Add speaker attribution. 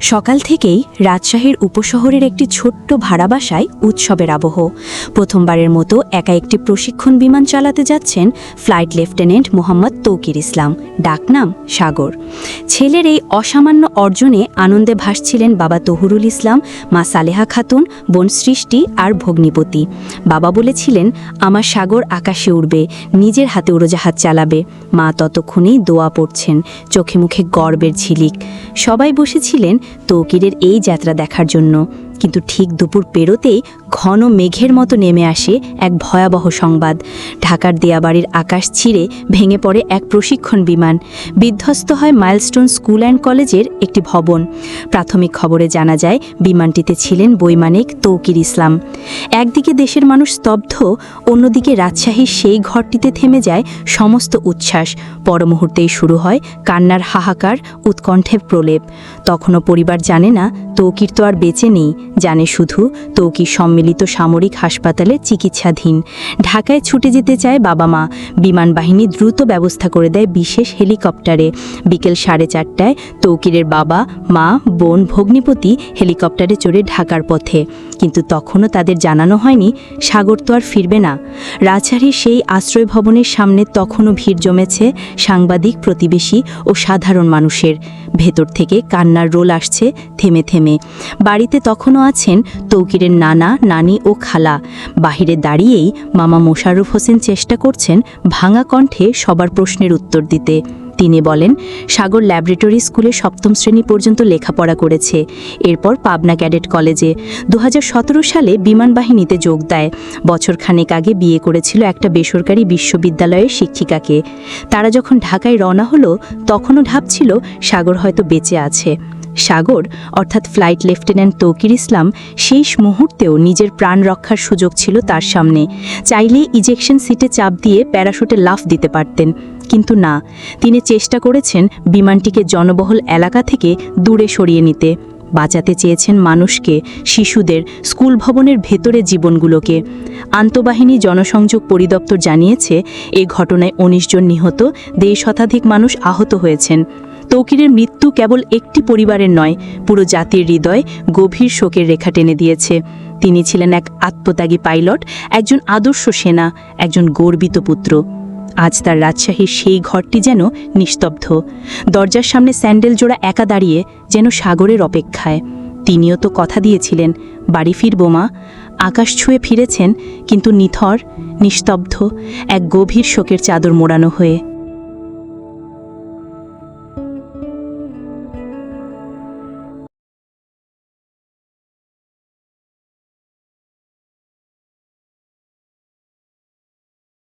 Speaker 1: সকাল থেকেই রাজশাহীর উপশহরের একটি ছোট্ট ভাড়া বাসায় উৎসবের আবহ। প্রথমবারের মতো একা একটি প্রশিক্ষণ বিমান চালাতে যাচ্ছেন ফ্লাইট লেফটেন্যান্ট মোহাম্মদ তৌকির ইসলাম ডাকনাম সাগর। ছেলের এই অসামান্য অর্জনে আনন্দে ভাসছিলেন বাবা তহুরুল ইসলাম, মা সালেহা খাতুন, বোন সৃষ্টি আর ভগ্নিপতি। বাবা বলেছিলেন, আমার সাগর আকাশে উড়বে, নিজের হাতে উড়োজাহাজ চালাবে। মা ততক্ষণেই দোয়া পড়ছেন, চোখে মুখে গর্বের ঝিলিক। সবাই বসেছিলেন তৌকিরের এই যাত্রা দেখার জন্য। কিন্তু ঠিক দুপুর পেরোতেই ঘন মেঘের মতো নেমে আসে এক ভয়াবহ সংবাদ। ঢাকার দেয়াবাড়ির আকাশ ছিঁড়ে ভেঙে পড়ে এক প্রশিক্ষণ বিমান। বিধ্বস্ত হয় মাইলস্টোন স্কুল অ্যান্ড কলেজের একটি ভবন। প্রাথমিক খবরে জানা যায়, বিমানটিতে ছিলেন বৈমানিক তৌকির ইসলাম। একদিকে দেশের মানুষ স্তব্ধ, অন্যদিকে রাজশাহীর সেই ঘরটিতে থেমে যায় সমস্ত উচ্ছ্বাস। পর মুহূর্তেই শুরু হয় কান্নার হাহাকার, উৎকণ্ঠের প্রলেপ। তখনও পরিবার জানে না, তৌকির তো আর বেঁচে নেই। জানে শুধু তৌকির সম্মিলিত সামরিক হাসপাতালে চিকিৎসাধীন। ঢাকায় ছুটে যেতে চায় বাবা মা। বিমান বাহিনী দ্রুত ব্যবস্থা করে দেয় বিশেষ হেলিকপ্টারে। বিকেল সাড়ে চারটায় তৌকিরের বাবা, মা, বোন, ভগ্নিপতি হেলিকপ্টারে চড়ে ঢাকার পথে। কিন্তু তখনও তাদের জানানো হয়নি, সাগর তো আর ফিরবে না। রাজশাহীর সেই আশ্রয় ভবনের সামনে তখনও ভিড় জমেছে সাংবাদিক, প্রতিবেশী ও সাধারণ মানুষের। ভেতর থেকে কান্নার রোল আসছে থেমে থেমে। বাড়িতে তখনও আছেন তৌকিরের নানা, নানি ও খালা। বাহিরে দাঁড়িয়েই মামা মোশাররফ হোসেন চেষ্টা করছেন ভাঙা কণ্ঠে সবার প্রশ্নের উত্তর দিতে। তিনি বলেন, সাগর ল্যাবরেটরি স্কুলে সপ্তম শ্রেণি পর্যন্ত লেখাপড়া করেছে। এরপর পাবনা ক্যাডেট কলেজে দু হাজার সতেরো সালে বিমান বাহিনীতে যোগ দেয়। বছরখানেক আগে বিয়ে করেছিল একটা বেসরকারি বিশ্ববিদ্যালয়ের শিক্ষিকাকে। তারা যখন ঢাকায় রওনা হলো, তখনও ভাবছিল সাগর হয়তো বেঁচে আছে। সাগর, অর্থাৎ ফ্লাইট লেফটেন্যান্ট তৌকির ইসলাম, শেষ মুহূর্তেও নিজের প্রাণ রক্ষার সুযোগ ছিল তার সামনে। চাইলে ইজেকশন সিটে চাপ দিয়ে প্যারাশুটে লাফ দিতে পারতেন। কিন্তু না, তিনি চেষ্টা করেছেন বিমানটিকে জনবহুল এলাকা থেকে দূরে সরিয়ে নিতে। বাঁচাতে চেয়েছেন মানুষকে, শিশুদের, স্কুল ভবনের ভেতরে জীবনগুলোকে। আন্তঃবাহিনী জনসংযোগ পরিদপ্তর জানিয়েছে, এ ঘটনায় ১৯ জন নিহত, দেড় শতাধিক মানুষ আহত হয়েছেন। তৌকিরের মৃত্যু কেবল একটি পরিবারের নয়, পুরো জাতির হৃদয় গভীর শোকের রেখা টেনে দিয়েছে। তিনি ছিলেন এক আত্মত্যাগী পাইলট, একজন আদর্শ সেনা, একজন গর্বিত পুত্র। আজ তার রাজশাহীর সেই ঘরটি যেন নিস্তব্ধ। দরজার সামনে স্যান্ডেল জোড়া একা দাঁড়িয়ে যেন সাগরের অপেক্ষায়। তিনিও তো কথা দিয়েছিলেন, বাড়ি ফিরব মা। আকাশ ছুঁয়ে ফিরেছেন, কিন্তু নিথর, নিস্তব্ধ, এক গভীর শোকের চাদর মোড়ানো হয়ে।